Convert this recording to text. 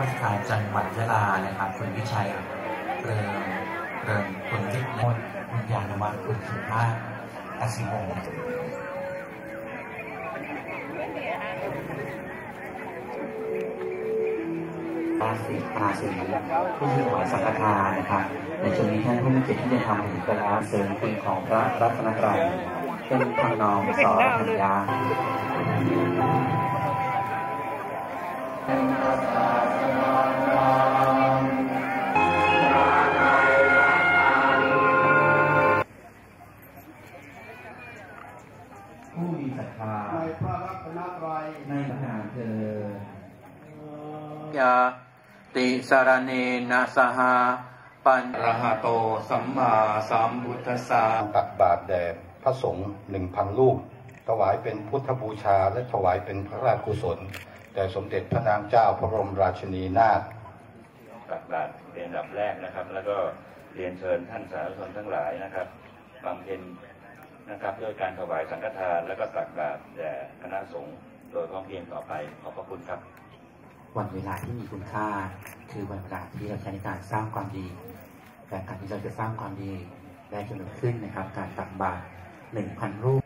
ราชการจังหวัดยะลานะครับคุณวิชัยเริงเริงคุณวิทย์มนคุณยานวัฒน์คุณสุภาพอสิวงศ์ราศีราศีผู้ที่ถวายสังฆทานนะครับ ในช่วงนี้ท่านผู้มีเกียรติที่ได้ทำถึงกระลาเสริมคุณของพระรัตนตรัยเป็นทางนองสอธัญญา ผู้มีศรัทธาในพระรัตนตรัยในประการเธอยาติสารเนนะสหาปัญรหะโตสัมมาสัมพุทธัสสะตักบาตรแด่พระสงฆ์หนึ่งพันรูปถวายเป็นพุทธบูชาและถวายเป็นพระราชกุศลแด่สมเด็จพระนางเจ้าพระบรมราชินีนาถตักบาตรเป็นอันดับแรกนะครับ แล้วก็เรียนเชิญท่านสาธุชนทั้งหลายนะครับบำเพ็ญ นะครับ ด้วยการถวายสังฆทานแล้วก็ตักบาตรแด่คณะสงฆ์โดยพร้อมเพรียงต่อไปขอบพระคุณครับ วันเวลาที่มีคุณค่า คือวันเวลาที่เราใช้ในการสร้างความดีแต่การที่เราจะสร้างความดีได้จนเกิดขึ้นนะครับ การตักบาตรหนึ่งพันรูป